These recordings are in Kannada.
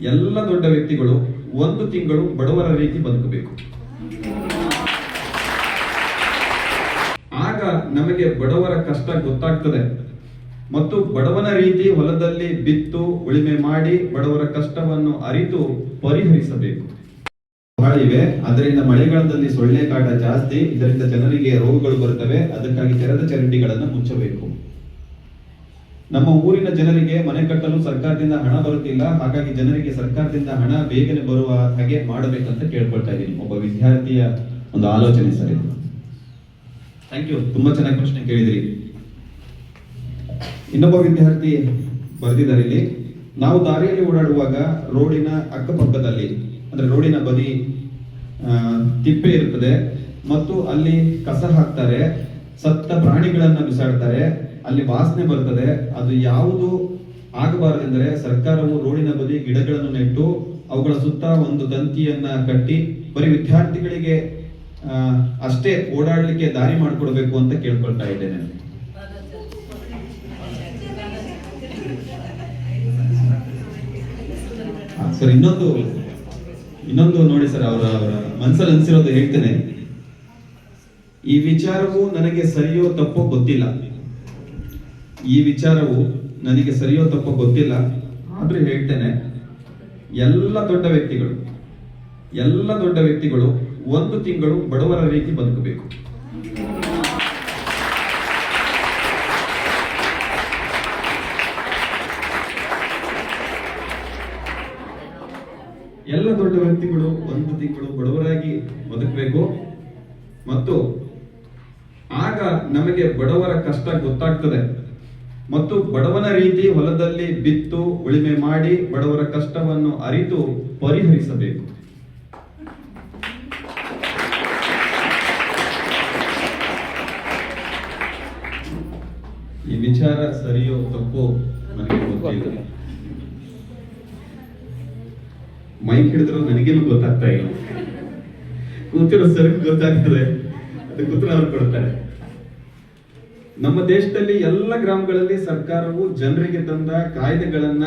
ಎಲ್ಲ ದೊಡ್ಡ ವ್ಯಕ್ತಿಗಳು ಒಂದು ತಿಂಗಳು ಬಡವರ ರೀತಿ ಬದುಕಬೇಕು. ಆಗ ನಮಗೆ ಬಡವರ ಕಷ್ಟ ಗೊತ್ತಾಗ್ತದೆ. ಮತ್ತು ಬಡವನ ರೀತಿ ಹೊಲದಲ್ಲಿ ಬಿತ್ತು, ಉಳಿಮೆ ಮಾಡಿ ಬಡವರ ಕಷ್ಟವನ್ನು ಅರಿತು ಪರಿಹರಿಸಬೇಕು. ಬಹಳ ಇವೆ. ಅದರಿಂದ ಮಳೆಗಾಲದಲ್ಲಿ ಸೊಳ್ಳೆ ಕಾಟ ಜಾಸ್ತಿ. ಇದರಿಂದ ಜನರಿಗೆ ರೋಗಗಳು ಬರುತ್ತವೆ. ಅದಕ್ಕಾಗಿ ತೆರೆದ ಚರಂಡಿಗಳನ್ನು ಮುಚ್ಚಬೇಕು. ನಮ್ಮ ಊರಿನ ಜನರಿಗೆ ಮನೆ ಕಟ್ಟಲು ಸರ್ಕಾರದಿಂದ ಹಣ ಬರುತ್ತಿಲ್ಲ, ಹಾಗಾಗಿ ಜನರಿಗೆ ಸರ್ಕಾರದಿಂದ ಹಣ ಬೇಗನೆ ಬರುವ ಹಾಗೆ ಮಾಡಬೇಕಂತ ಕೇಳ್ಕೊಳ್ತಾ ಇದ್ದೀನಿ. ಒಬ್ಬ ವಿದ್ಯಾರ್ಥಿಯ ಒಂದು ಆಲೋಚನೆ ಸರಿ. ಥ್ಯಾಂಕ್ ಯು ತುಂಬಾ ಚೆನ್ನಾಗಿ ಪ್ರಶ್ನೆ ಕೇಳಿದಿರಿ. ಇನ್ನೊಬ್ಬ ವಿದ್ಯಾರ್ಥಿ ಬರೆದಿದ್ದಾರೆ ಇಲ್ಲಿ. ನಾವು ದಾರಿಯಲ್ಲಿ ಓಡಾಡುವಾಗ ರೋಡಿನ ಅಕ್ಕಪಕ್ಕದಲ್ಲಿ, ಅಂದ್ರೆ ರೋಡಿನ ಬದಿ ತಿಪ್ಪೆ ಇರುತ್ತದೆ. ಮತ್ತು ಅಲ್ಲಿ ಕಸ ಹಾಕ್ತಾರೆ, ಸತ್ತ ಪ್ರಾಣಿಗಳನ್ನ ಬಿಸಾಡ್ತಾರೆ. ಅಲ್ಲಿ ವಾಸನೆ ಬರ್ತದೆ, ಅದು ಯಾವುದು ಆಗಬಾರದೆಂದರೆ ಸರ್ಕಾರವು ರೋಡಿನ ಬದಿ ಗಿಡಗಳನ್ನು ನೆಟ್ಟು, ಅವುಗಳ ಸುತ್ತ ಒಂದು ತಂತಿಯನ್ನ ಕಟ್ಟಿ, ಬರೀ ವಿದ್ಯಾರ್ಥಿಗಳಿಗೆ ಅಷ್ಟೇ ಓಡಾಡಲಿಕ್ಕೆ ದಾರಿ ಮಾಡಿಕೊಡ್ಬೇಕು ಅಂತ ಕೇಳ್ಕೊಳ್ತಾ ಇದ್ದೇನೆ. ಸರ್, ಇನ್ನೊಂದು ಇನ್ನೊಂದು ನೋಡಿ ಸರ್, ಅವರ ಅವರ ಮನಸ್ಸಲ್ಲಿ ಅನ್ಸಿರೋದು ಹೇಳ್ತೇನೆ. ಈ ವಿಚಾರವು ನನಗೆ ಸರಿಯೋ ತಪ್ಪೋ ಗೊತ್ತಿಲ್ಲ. ಈ ವಿಚಾರವು ನನಗೆ ಸರಿಯೋ ತಪ್ಪೋ ಗೊತ್ತಿಲ್ಲ, ಆದರೂ ಹೇಳ್ತೇನೆ. ಎಲ್ಲ ದೊಡ್ಡ ವ್ಯಕ್ತಿಗಳು, ಎಲ್ಲ ದೊಡ್ಡ ವ್ಯಕ್ತಿಗಳು ಒಂದು ತಿಂಗಳು ಬಡವರ ರೀತಿ ಬದುಕಬೇಕು. ಎಲ್ಲ ದೊಡ್ಡ ವ್ಯಕ್ತಿಗಳು ಒಂದು ತಿಂಗಳು ಬಡವರಾಗಿ ಬದುಕಬೇಕು. ಮತ್ತು ಆಗ ನಮಗೆ ಬಡವರ ಕಷ್ಟ ಗೊತ್ತಾಗ್ತದೆ. ಮತ್ತು ಬಡವನ ರೀತಿ ಹೊಲದಲ್ಲಿ ಬಿತ್ತು, ಉಳಿಮೆ ಮಾಡಿ ಬಡವರ ಕಷ್ಟವನ್ನು ಅರಿತು ಪರಿಹರಿಸಬೇಕು. ಈ ವಿಚಾರ ಸರಿಯೋ ತಪ್ಪೋ ನನಗೆ ಗೊತ್ತಿಲ್ಲ. ಮೈಕ್ ಹಿಡಿದ್ರು ನನಗೇನು ಗೊತ್ತಾಗ್ತಾ ಇಲ್ಲ. ಕೂತಿರೋ ಸರಿ ಗೊತ್ತಾಗ್ತದೆ. ಅದಕ್ಕೆ ಕೂತ್ರ ಅವ್ರು ಕೊಡ್ತಾರೆ. ನಮ್ಮ ದೇಶದಲ್ಲಿ ಎಲ್ಲ ಗ್ರಾಮಗಳಲ್ಲಿ ಸರ್ಕಾರವು ಜನರಿಗೆ ತಂದ ಕಾಯ್ದೆಗಳನ್ನ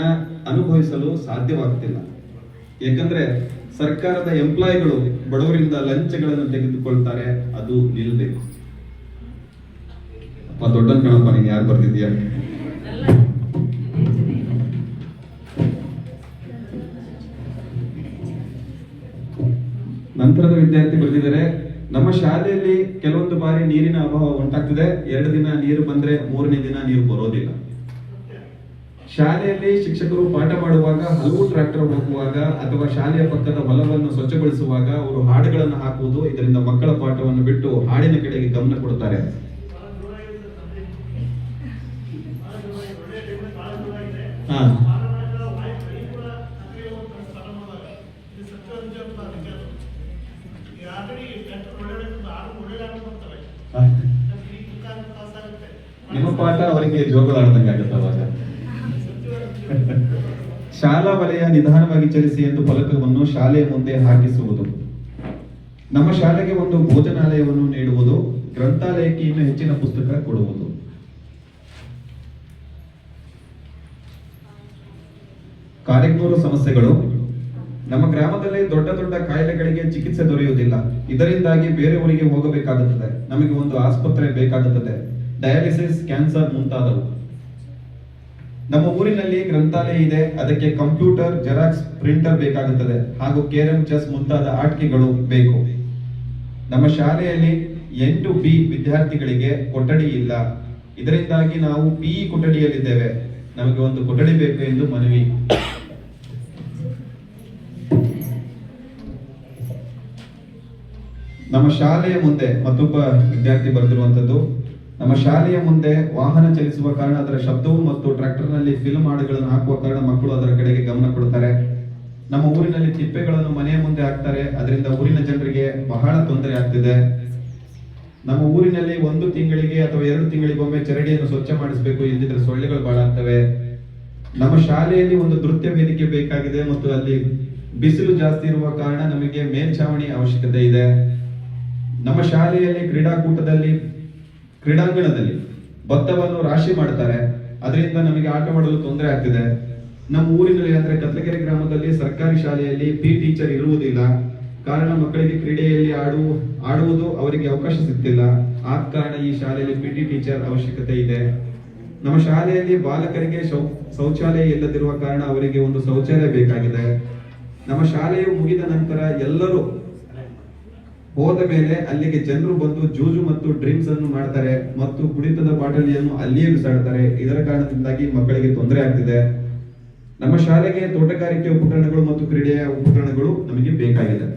ಅನುಭವಿಸಲು ಸಾಧ್ಯವಾಗ್ತಿಲ್ಲ. ಯಾಕಂದ್ರೆ ಸರ್ಕಾರದ ಎಂಪ್ಲಾಯಿಗಳು ಬಡವರಿಂದ ಲಂಚಗಳನ್ನು ತೆಗೆದುಕೊಳ್ತಾರೆ, ಅದು ನಿಲ್ಲಬೇಕು ಅಪ್ಪ ದೊಡ್ಡ ಕಣಪ್ಪ, ನೀನ್ ಯಾರು ಬರ್ತಿದ್ಯಾ ನಂತರದ ವಿದ್ಯಾರ್ಥಿ ಬರೆದಿದ್ದಾರೆ ನಮ್ಮ ಶಾಲೆಯಲ್ಲಿ ಕೆಲವೊಂದು ಬಾರಿ ನೀರಿನ ಅಭಾವ ಉಂಟಾಗ್ತದೆ. ಎರಡು ದಿನ ನೀರು ಬಂದ್ರೆ ಮೂರನೇ ದಿನ ನೀರು ಬರೋದಿಲ್ಲ. ಶಾಲೆಯಲ್ಲಿ ಶಿಕ್ಷಕರು ಪಾಠ ಮಾಡುವಾಗ ಹಲವು ಟ್ರಾಕ್ಟರ್ ಹೋಗುವಾಗ ಅಥವಾ ಶಾಲೆಯ ಪಕ್ಕದ ಹೊಲವನ್ನು ಸ್ವಚ್ಛಗೊಳಿಸುವಾಗ ಅವರು ಹಾಡುಗಳನ್ನು ಹಾಕುವುದು, ಇದರಿಂದ ಮಕ್ಕಳ ಪಾಠವನ್ನು ಬಿಟ್ಟು ಹಾಡಿನ ಕಡೆಗೆ ಗಮನ ಕೊಡುತ್ತಾರೆ. ಹಾ. ನಿಮ್ಮ ಪಾಠ ಅವರಿಗೆ ಜೋಗುಲಾಡ್ದಂಗೆ ಅವಾಗ. ಶಾಲಾ ವಲಯ ನಿಧಾನವಾಗಿ ಚಲಿಸಿ ಎಂದು ಫಲಕವನ್ನು ಶಾಲೆಯ ಮುಂದೆ ಹಾಕಿಸುವುದು. ನಮ್ಮ ಶಾಲೆಗೆ ಒಂದು ಭೋಜನಾಲಯವನ್ನು ನೀಡುವುದು, ಗ್ರಂಥಾಲಯಕ್ಕೆ ಇನ್ನು ಹೆಚ್ಚಿನ ಪುಸ್ತಕ ಕೊಡುವುದು. ಕಾರ್ಯಕೂರು ಸಮಸ್ಯೆಗಳು. ನಮ್ಮ ಗ್ರಾಮದಲ್ಲಿ ದೊಡ್ಡ ದೊಡ್ಡ ಕಾಯಿಲೆಗಳಿಗೆ ಚಿಕಿತ್ಸೆ ದೊರೆಯುವುದಿಲ್ಲ. ಇದರಿಂದಾಗಿ ಬೇರೆ ಊರಿಗೆ ಹೋಗಬೇಕಾಗುತ್ತದೆ. ನಮಗೆ ಒಂದು ಆಸ್ಪತ್ರೆ ಬೇಕಾಗುತ್ತದೆ. ಡಯಾಲಿಸಿಸ್, ಕ್ಯಾನ್ಸರ್ ಮುಂತಾದವು. ನಮ್ಮ ಊರಿನಲ್ಲಿ ಗ್ರಂಥಾಲಯ ಇದೆ. ಅದಕ್ಕೆ ಕಂಪ್ಯೂಟರ್, ಜೆರಾಕ್ಸ್, ಪ್ರಿಂಟರ್ ಬೇಕಾಗುತ್ತದೆ. ಹಾಗೂ ಕೇರಂ ಚೆಸ್ ಮುಂತಾದ ಆಟಿಕೆಗಳು ಬೇಕು. ನಮ್ಮ ಶಾಲೆಯಲ್ಲಿ ಎಂಟು ಬಿ ವಿದ್ಯಾರ್ಥಿಗಳಿಗೆ ಕೊಠಡಿ ಇಲ್ಲ. ಇದರಿಂದಾಗಿ ನಾವು ಪಿ ಕೊಠಡಿಯಲ್ಲಿದ್ದೇವೆ. ನಮಗೆ ಒಂದು ಕೊಠಡಿ ಬೇಕು ಎಂದು ಮನವಿ. ನಮ್ಮ ಶಾಲೆಯ ಮುಂದೆ ಮತ್ತೊಬ್ಬ ವಿದ್ಯಾರ್ಥಿ ಬರೆದಿರುವಂತದ್ದು ನಮ್ಮ ಶಾಲೆಯ ಮುಂದೆ ವಾಹನ ಚಲಿಸುವ ಕಾರಣ ಅದರ ಶಬ್ದವು ಮತ್ತು ಟ್ರ್ಯಾಕ್ಟರ್ನಲ್ಲಿ ಫಿಲ್ಮ್ ಹಾಡುಗಳನ್ನು ಹಾಕುವ ಕಾರಣ ಮಕ್ಕಳು ಅದರ ಕಡೆಗೆ ಗಮನ ಕೊಡ್ತಾರೆ ನಮ್ಮ ಊರಿನಲ್ಲಿ ತಿಪ್ಪೆಗಳನ್ನು ಮನೆಯ ಮುಂದೆ ಹಾಕ್ತಾರೆ. ಅದರಿಂದ ಊರಿನ ಜನರಿಗೆ ಬಹಳ ತೊಂದರೆ ಆಗ್ತಿದೆ. ನಮ್ಮ ಊರಿನಲ್ಲಿ ಒಂದು ತಿಂಗಳಿಗೆ ಅಥವಾ ಎರಡು ತಿಂಗಳಿಗೊಮ್ಮೆ ಚರಡಿಯನ್ನು ಸ್ವಚ್ಛ ಮಾಡಿಸಬೇಕು ಎಂದಿದ್ರೆ ಸೊಳ್ಳೆಗಳು ಬಹಳ ಆಗ್ತವೆ. ನಮ್ಮ ಶಾಲೆಯಲ್ಲಿ ಒಂದು ನೃತ್ಯ ವೇದಿಕೆ ಬೇಕಾಗಿದೆ ಮತ್ತು ಅಲ್ಲಿ ಬಿಸಿಲು ಜಾಸ್ತಿ ಇರುವ ಕಾರಣ ನಮಗೆ ಮೇಲ್ಛಾವಣಿ ಅವಶ್ಯಕತೆ ಇದೆ. ನಮ್ಮ ಶಾಲೆಯಲ್ಲಿ ಕ್ರೀಡಾಕೂಟದಲ್ಲಿ ಕ್ರೀಡಾಂಗಣದಲ್ಲಿ ಭತ್ತವನ್ನು ರಾಶಿ ಮಾಡ್ತಾರೆ. ಅದರಿಂದ ನಮಗೆ ಆಟ ಮಾಡಲು ತೊಂದರೆ ಆಗ್ತಿದೆ. ನಮ್ಮ ಊರಿನಲ್ಲಿ ಅಂದ್ರೆ ಕತ್ಲಗೆರೆ ಗ್ರಾಮದಲ್ಲಿ ಸರ್ಕಾರಿ ಶಾಲೆಯಲ್ಲಿ ಪಿ ಟೀಚರ್ ಇರುವುದಿಲ್ಲ. ಕಾರಣ ಮಕ್ಕಳಿಗೆ ಕ್ರೀಡೆಯಲ್ಲಿ ಆಡುವ ಆಡುವುದು ಅವರಿಗೆ ಅವಕಾಶ ಸಿಗ್ತಿಲ್ಲ. ಆದ ಕಾರಣ ಈ ಶಾಲೆಯಲ್ಲಿ ಪಿ ಟಿ ಟೀಚರ್ ಅವಶ್ಯಕತೆ ಇದೆ. ನಮ್ಮ ಶಾಲೆಯಲ್ಲಿ ಬಾಲಕರಿಗೆ ಶೌಚಾಲಯ ಇಲ್ಲದಿರುವ ಕಾರಣ ಅವರಿಗೆ ಒಂದು ಶೌಚಾಲಯ ಬೇಕಾಗಿದೆ. ನಮ್ಮ ಶಾಲೆಯು ಮುಗಿದ ನಂತರ ಎಲ್ಲರೂ ಹೋದ ಮೇಲೆ ಅಲ್ಲಿಗೆ ಜನರು ಬಂದು ಜೂಜು ಮತ್ತು ಡ್ರಿಂಕ್ಸ್ ಅನ್ನು ಮಾಡ್ತಾರೆ ಮತ್ತು ಕುಡಿತದ ಬಾಟಲಿಯನ್ನು ಅಲ್ಲಿಯೇ ಬಿಸಾಡ್ತಾರೆ. ಇದರ ಕಾರಣದಿಂದಾಗಿ ಮಕ್ಕಳಿಗೆ ತೊಂದರೆ ಆಗ್ತಿದೆ. ನಮ್ಮ ಶಾಲೆಗೆ ತೋಟಗಾರಿಕೆ ಉಪಕರಣಗಳು ಮತ್ತು ಕ್ರೀಡೆಯ ಉಪಕರಣಗಳು ನಮಗೆ ಬೇಕಾಗಿದೆ.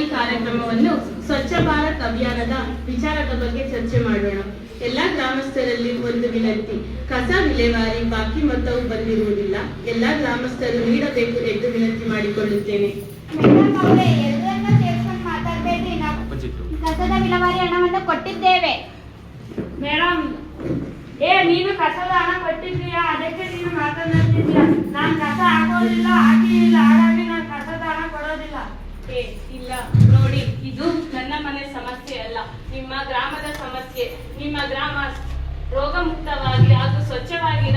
ಈ ಕಾರ್ಯಕ್ರಮವನ್ನು ಸ್ವಚ್ಛ ಭಾರತ್ ಅಭಿಯಾನದ ವಿಚಾರದ ಬಗ್ಗೆ ಚರ್ಚೆ ಮಾಡೋಣ. ಎಲ್ಲಾ ಗ್ರಾಮಸ್ಥರಲ್ಲಿ ಒಂದು ವಿನಂತಿ. ಕಸ ವಿಲೇವಾರಿ ಬಾಕಿ ಮೊತ್ತವು ಬಂದಿರುವುದಿಲ್ಲ. ಎಲ್ಲ ಗ್ರಾಮಸ್ಥರು ನೀಡಬೇಕು ಎಂದು ವಿನಂತಿ ಮಾಡಿಕೊಳ್ಳುತ್ತೇನೆ. ಕಸದ ವಿಲೇವಾರಿ ಹಣವನ್ನು ಕೊಟ್ಟಿದ್ದೇವೆ. ಮೇಡಮ್ ಏ ನೀನು ಕಸದ ಹಣ ಕೊಟ್ಟಿದ್ದೀಯಾ? ಅದಕ್ಕೆ ನೀನು ಮಾತನಾಡ್ತಿದ್ದೀಯ? ನಾನು ಕಸ ಹಾಕೋದಿಲ್ಲ ಹಾಕಿಲ್ಲ. ಹಾಗಾಗಿ ನಾನು ಕಸದ ಹಣ ಕೊಡೋದಿಲ್ಲ. ಏ ಇಲ್ಲ. ನೋಡಿ ಇದು ನನ್ನ ಮನೆ ಸಮಸ್ಯೆ ಅಲ್ಲ. ನಿಮ್ಮ ಗ್ರಾಮದ ಸಮಸ್ಯೆ, ನಿಮ್ಮ ಗ್ರಾಮ ರೋಗ ಮುಕ್ತವಾಗಿ ಹಾಗೂ ಸ್ವಚ್ಛವಾಗಿ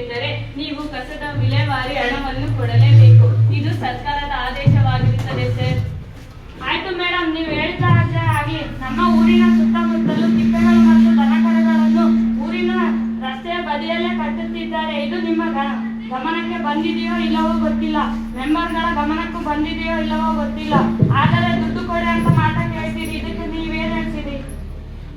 ಎಂದರೆ ನೀವು ಕಸದ ವಿಲೇವಾರಿ ಹಣವನ್ನು ಕೊಡಲೇಬೇಕು. ಇದು ಸರ್ಕಾರದ ಆದೇಶವಾಗಿರುತ್ತದೆ, ಸರ್. ಆಯ್ತು ಮೇಡಮ್ ನೀವು ಹೇಳ್ತಾ ಹಾಗೆ ಆಗ್ಲಿ ನಮ್ಮ ಊರಿನ ಸುತ್ತಮುತ್ತಲು ತಿಪ್ಪೆಗಳು ಮತ್ತು ದನಕರಗಳನ್ನು ಊರಿನ ರಸ್ತೆಯ ಬದಿಯಲ್ಲೇ ಕಟ್ಟುತ್ತಿದ್ದಾರೆ. ಇದು ನಿಮ್ಮ ಗಮನಕ್ಕೆ ಬಂದಿದೆಯೋ ಇಲ್ಲವೋ ಗೊತ್ತಿಲ್ಲ. ಮೆಂಬರ್ಗಳ ಗಮನಕ್ಕೂ ಬಂದಿದೆಯೋ ಇಲ್ಲವೋ ಗೊತ್ತಿಲ್ಲ. ಆದರೆ ದುಡ್ಡು ಕೊಡಿ ಅಂತ ಮಾತ ಕೇಳ್ತೀರಿ ಇದಕ್ಕೆ ನೀವೇನ್ ಹೇಳ್ತೀರಿ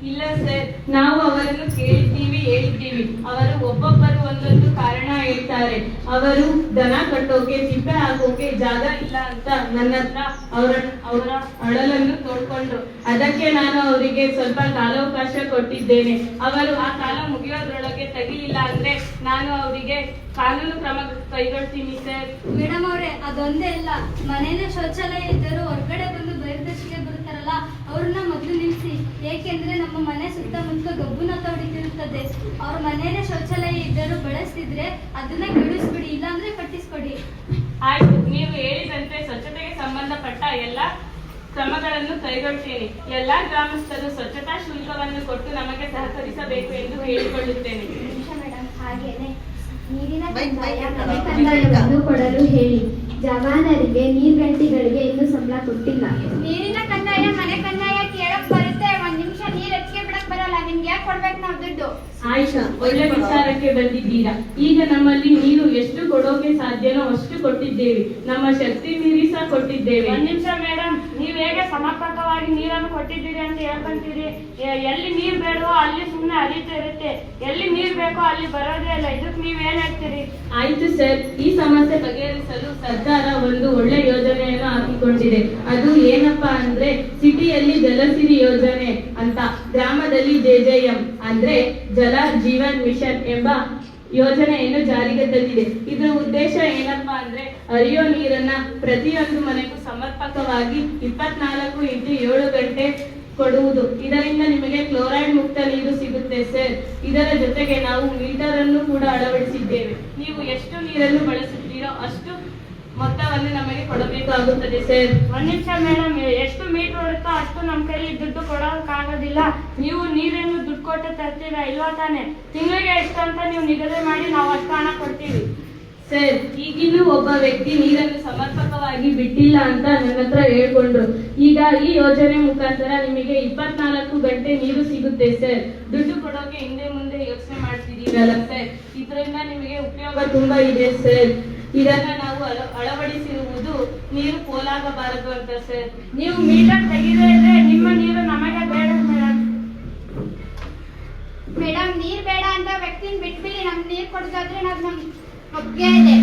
ಇಲ್ಲ ಸರ್ ನಾವು ಅವರನ್ನು ಕೇಳ್ತೀವಿ, ಹೇಳ್ತೀವಿ. ಅವರು ಒಬ್ಬೊಬ್ಬರು ಒಂದೊಂದು ಕಾರಣ ಹೇಳ್ತಾರೆ. ಅವರು ದನ ಕಟ್ಟೋಕೆ ತಿಪ್ಪೆ ಹಾಕೋಕೆ ಜಾಗ ಇಲ್ಲ ಅಂತ ನನ್ನ ಹತ್ರ ಅವರ ಅವರ ಅಳಲನ್ನು ತೋಡ್ಕೊಂಡ್ರು ಅದಕ್ಕೆ ನಾನು ಅವರಿಗೆ ಸ್ವಲ್ಪ ಕಾಲಾವಕಾಶ ಕೊಟ್ಟಿದ್ದೇನೆ. ಅವರು ಆ ಕಾಲ ಮುಗಿಯೋದ್ರೊಳಗೆ ತೆಗಿಲಿಲ್ಲ ಅಂದ್ರೆ ನಾನು ಅವರಿಗೆ ಕಾನೂನು ಕ್ರಮ ಕೈಗೊಳ್ತೀನಿ, ಸರ್. ಮೇಡಮ್ ಅವರೇ, ಅದೊಂದೇ ಅಲ್ಲ. ಮನೇನ ಶೌಚಾಲಯ ಇದ್ದರೂ ಹೊರಗಡೆ ಬಂದು ಬಹಿರ್ದರ್ಶಿಗೆ ಬರ್ತಾರಲ್ಲ ಅವ್ರನ್ನ ಮೊದಲು ನಿಲ್ಲಿಸಿ ಏಕೆಂದ್ರೆ ನಮ್ಮ ಮನೆ ಸುತ್ತಮುತ್ತ ಗಬ್ಬುನ ತೊಡಿತಿರುತ್ತದೆ ಅವ್ರ ಮನೇಲೆ ಶೌಚಾಲಯ ಇದ್ದರೂ ಬಳಸ್ತಿದ್ರೆ ಅದನ್ನ ಕೆಡಿಸ್ಬಿಡಿ ಇಲ್ಲಾಂದ್ರೆ ಕಟ್ಟಿಸ್ಕೊಡಿ. ಆಯ್ತು ನೀವು ಹೇಳಿದಂತೆ ಸ್ವಚ್ಛತೆಗೆ ಸಂಬಂಧಪಟ್ಟ ಎಲ್ಲ ಕ್ರಮಗಳನ್ನು ಕೈಗೊಳ್ತೇನೆ. ಎಲ್ಲಾ ಗ್ರಾಮಸ್ಥರು ಸ್ವಚ್ಛತಾ ಶುಲ್ಕವನ್ನು ಕೊಟ್ಟು ನಮಗೆ ಸಹಕರಿಸಬೇಕು ಎಂದು ಹೇಳಿಕೊಳ್ಳುತ್ತೇನೆ. ಹಾಗೇನೆ. ನೀರಿನ ಕಂದಾಯವನ್ನು ಕೊಡಲು ಹೇಳಿ. ಜವಾನರಿಗೆ ನೀರ್ಗಂಟಿಗಳಿಗೆ ಇನ್ನೂ ಸಂಬಳ ಕೊಟ್ಟಿಲ್ಲ. ಕಂದಾಯ ಮನೆ ಕಂದಾಯ ಕೇಳಕ್ ಬರುತ್ತೆ. ಒಂದ್ ನಿಮಿಷ ನೀರ್ ಹೆಚ್ಚಿಗೆ ಬಿಡಕ್ ಬರಲ್ಲ. ನಿಮ್ಗೆ ಯಾಕೆ ಕೊಡ್ಬೇಕು ನಾವು ದುಡ್ಡು? ಆಯ್ತು ಒಳ್ಳೆ ವಿಚಾರಕ್ಕೆ ಬಂದಿದ್ದೀರಾ. ಈಗ ನಮ್ಮಲ್ಲಿ ನೀರು ಎಷ್ಟು ಕೊಡೋಕೆ ಸಾಧ್ಯನೋ ಅಷ್ಟು ಕೊಟ್ಟಿದ್ದೇವೆ. ನಮ್ಮ ಶಕ್ತಿ ಮೀರಿ ಸಹ ಕೊಟ್ಟಿದ್ದೇವೆ. ಒಂದ್ ನಿಮಿಷ ಮೇಡಮ್ ನೀವ್ ಹೇಗೆ ಸಮರ್ಪಕವಾಗಿ ನೀರನ್ನು ಕೊಟ್ಟಿದ್ದೀರಿ ಅಂತ ಹೇಳ್ಕೊಂತೀರಿ? ಎಲ್ಲಿ ನೀರ್ ಬೇಡವೋ ಅಲ್ಲಿ ಸುಮ್ನೆ ಹರಿತಾ ಇರುತ್ತೆ. ಎಲ್ಲಿ ನೀರ್ ಬೇಕೋ ಅಲ್ಲಿ ಬರೋದೇ ಇಲ್ಲ. ಇದಕ್ ನೀವ್ ಏನ್ ಹೇಳ್ತೀರಿ? ಆಯ್ತು ಸರ್. ಈ ಸಮಸ್ಯೆ ಬಗೆಹರಿಸಲು ಸರ್ಕಾರ ಒಂದು ಒಳ್ಳೆ ಯೋಜನೆಯನ್ನು ಹಾಕಿಕೊಂಡಿದೆ. ಅದು ಏನಪ್ಪಾ ಅಂದ್ರೆ ಸಿಟಿಯಲ್ಲಿ ಜಲಸಿರಿ ಯೋಜನೆ ಅಂತ. ಗ್ರಾಮದಲ್ಲಿ ಜೆಜೆಎಂ ಅಂದ್ರೆ ಜಲ ಜೀವನ್ ಮಿಷನ್ ಎಂಬ ಯೋಜನೆಯನ್ನು ಜಾರಿಗೆ ತಂದಿದೆ. ಇದರ ಉದ್ದೇಶ ಏನಪ್ಪಾ ಅಂದ್ರೆ ಹರಿಯೋ ನೀರನ್ನ ಪ್ರತಿಯೊಂದು ಮನೆಗೂ ಸಮರ್ಪಕವಾಗಿ ಇಪ್ಪತ್ನಾಲ್ಕು ಇಂಟು ಏಳು ಗಂಟೆ ಕೊಡುವುದು. ಇದರಿಂದ ನಿಮಗೆ ಕ್ಲೋರೈಡ್ ಮುಕ್ತ ನೀರು ಸಿಗುತ್ತೆ ಸರ್. ಇದರ ಜೊತೆಗೆ ನಾವು ಮೀಟರ್ ಅನ್ನು ಕೂಡ ಅಳವಡಿಸಿದ್ದೇವೆ. ನೀವು ಎಷ್ಟು ನೀರನ್ನು ಬಳಸುತ್ತೀರೋ ಅಷ್ಟು ಮೊತ್ತವನ್ನು ನಮಗೆ ಕೊಡಬೇಕಾಗುತ್ತದೆ ಸರ್. ಒಂದ್ ನಿಮಿಷ ಮೇಡಮ್ ಎಷ್ಟು ಮೀಟರ್ ಇರುತ್ತೋ ಅಷ್ಟು ನಮ್ ಕೈಲಿ ದುಡ್ಡು ಕೊಡೋಕ್ಕಾಗೋದಿಲ್ಲ ನೀವು ನೀರನ್ನು ದುಡ್ಡು ಕೊಟ್ಟು ತರ್ತೀರಾ? ಇಲ್ವಾ ತಾನೆ? ತಿಂಗಳಿಗೆ ಎಷ್ಟು ಅಂತ ನೀವು ನಿಗದಿ ಮಾಡಿ ನಾವು ಅಷ್ಟು ಹಣ ಕೊಡ್ತೀವಿ. ಸರ್, ಈಗಿನ್ನೂ ಒಬ್ಬ ವ್ಯಕ್ತಿ ನೀರನ್ನು ಸಮರ್ಪಕವಾಗಿ ಬಿಟ್ಟಿಲ್ಲ ಅಂತ ನನ್ನ ಹತ್ರ ಹೇಳ್ಕೊಂಡ್ರು. ಈಗ ಈ ಯೋಜನೆ ಮುಖಾಂತರ ನಿಮಗೆ ಇಪ್ಪತ್ನಾಲ್ಕು ಗಂಟೆ ನೀರು ಸಿಗುತ್ತೆ, ಸರ್. ದುಡ್ಡು ಕೊಡೋಕೆ ಹಿಂದೆ ಮುಂದೆ ಯೋಚನೆ ಮಾಡ್ತಿದ್ದೀರಲ್ಲ, ಸರ್. ಇದರಿಂದ ನಿಮಗೆ ಉಪಯೋಗ ತುಂಬಾ ಇದೆ, ಸರ್. ಇದನ್ನ ನಾವು ಅಳ- ಅಳವಡಿಸಿರುವುದು ನೀರು ಪೋಲಾಗಬಾರದು ಅಂತ, ಸರ್. ನೀವು ಮೀಟರ್ ತೆಗೆದೇ ಇದ್ರೆ ನಿಮ್ಮ ನೀರು ನಮಗೆ ಬೇಡ ಮೇಡಮ್ ಮೇಡಮ್ ನೀರ್ ಬೇಡ ಅಂತ ವ್ಯಕ್ತಿನ ಬಿಟ್ಬಿಡಿ ನಮ್ಗೆ ನೀರ್ ಕೊಡೋದಾದ್ರೆ ನಾವ್ ನಮ್ ಒಪ್ಪಿಗೆ ಇದೆ.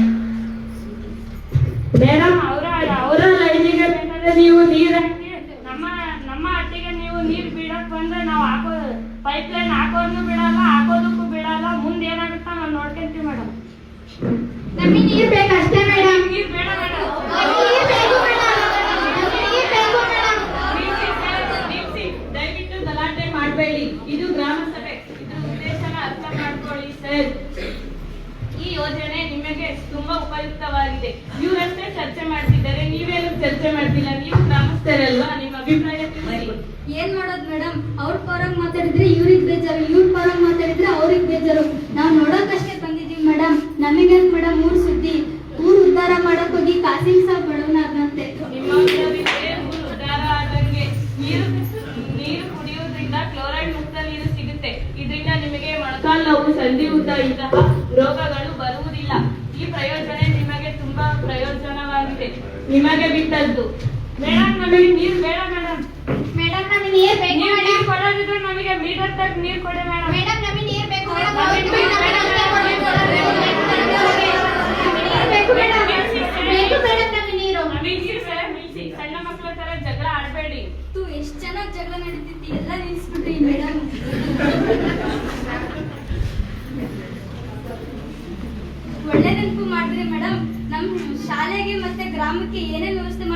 ನೀರು ಬೇಡ ಮೇಡಮ್. ಮೇಡಮ್ ನಮಗೆ ನೀರ್ ಬೇಕು ನೀವು ಮೇಡಮ್. ನೀರು ಕೊಡೋದಿದ್ರೆ ನಮಗೆ ಮೀಟರ್ ತಕ್ಕ ನೀರು ಕೊಡಿ ಮೇಡಮ್. ಮೇಡಮ್ ನಮಗೆ ನೀರ್ ಬೇಕು ಮೇಡಮ್. ನಮಗೆ ಬೇಕು ಮೇಡಮ್. ಬೇಕು ಮೇಡಮ್. ನಮಗೆ ನೀರು ಸರ್ ಸಣ್ಣ ಮಕ್ಕಳ ತರ ಜಗಳ ಆಡಬೇಡಿ. ತು ಎಷ್ಟು ಚೆನ್ನಾಗಿ ಜಗಳ ನಡೀತಿತ್ತು? ಎಲ್ಲ ನಿಲ್ಸ್ಬಿಟ್ರಿ ಮೇಡಮ್. ಒಳ್ಳೆ ನೆನಪು ಮಾಡಿದ್ರಿ ಮೇಡಮ್. ನಮ್ಮ ಶಾಲೆಗೆ ಮತ್ತೆ ಗ್ರಾಮಕ್ಕೆ ಏನೇನು ವ್ಯವಸ್ಥೆ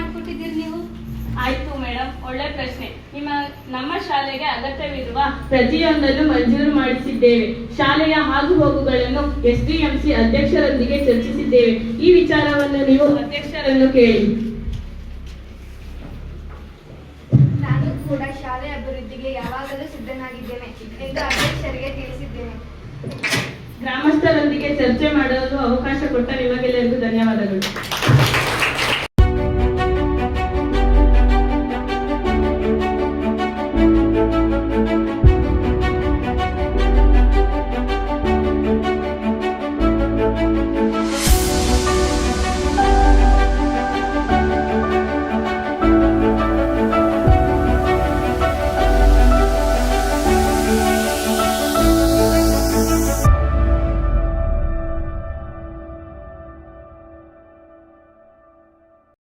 ಆಯ್ತು ಮೇಡಮ್ ಒಳ್ಳೆ ಪ್ರಶ್ನೆ. ನಿಮ್ಮ ನಮ್ಮ ಶಾಲೆಗೆ ಅಗತ್ಯವಿರುವ ಪ್ರತಿಯೊಂದನ್ನು ಮಂಜೂರು ಮಾಡಿಸಿದ್ದೇವೆ. ಶಾಲೆಯ ಆಗು ಹೋಗುಗಳನ್ನು ಸಿ ಅಧ್ಯಕ್ಷರೊಂದಿಗೆ ಚರ್ಚಿಸಿದ್ದೇವೆ. ಈ ವಿಚಾರವನ್ನು ನೀವು ಅಧ್ಯಕ್ಷರನ್ನು ಕೇಳಿ. ನಾನು ಕೂಡ ಶಾಲೆ ಅಭಿವೃದ್ಧಿಗೆ ಯಾವಾಗಲೂ ಸಿದ್ಧನಾಗಿದ್ದೇನೆ ಎಂದು ಅಧ್ಯಕ್ಷರಿಗೆ ತಿಳಿಸಿದ್ದೇನೆ. ಗ್ರಾಮಸ್ಥರೊಂದಿಗೆ ಚರ್ಚೆ ಮಾಡಲು ಅವಕಾಶ ಕೊಟ್ಟ ನಿಮಗೆಲ್ಲರಿಗೂ ಧನ್ಯವಾದಗಳು.